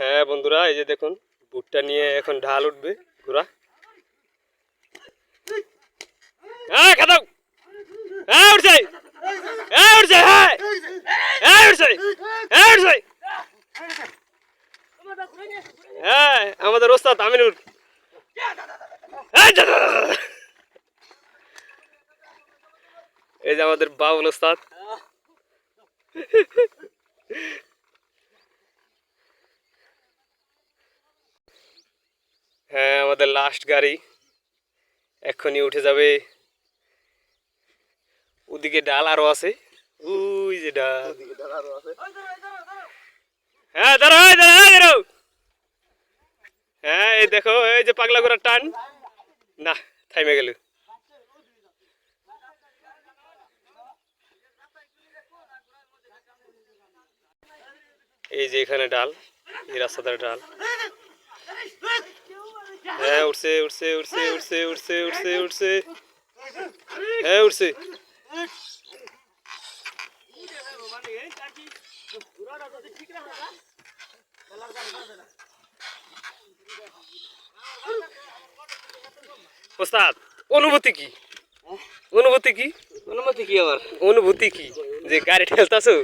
হ্যাঁ বন্ধুরা এই যে দেখুন বুটটা নিয়ে এখন ঢাল উঠবে ঘোরা। হ্যাঁ খাদাও। হ্যাঁ উঠছে। হ্যাঁ উঠছে হ্যাঁ। হ্যাঁ হ্যাঁ হ্যাঁ আমাদের ওস্তাদ আমিনুর এই যা, যা, যা, যা। এই যে আমাদের বাবুল ওস্তাদ। হ্যাঁ আমাদের লাস্ট গাড়ি। এক্ষুনি উঠে যাবে। ওদিকে ডাল আরও আছে। ওই যে ডাল। হ্যাঁ দাঁড়াও দাঁড়াও দাঁড়াও হ্যাঁ এই দেখো এই যে পাগলা করার টান। না থাইমে গেল। এই যে এখানে ডাল এই রাস্তাটার ডাল। হ্যাঁ উঠছে উঠছে উঠছে উঠছে উঠছে উঠছে উঠছে হ্যাঁ উঠছে ওস্তাদ অনুভূতি কি অনুভূতি কি অনুমতি কি আবার অনুভূতি কি যে গাড়ি ঠেলতাছো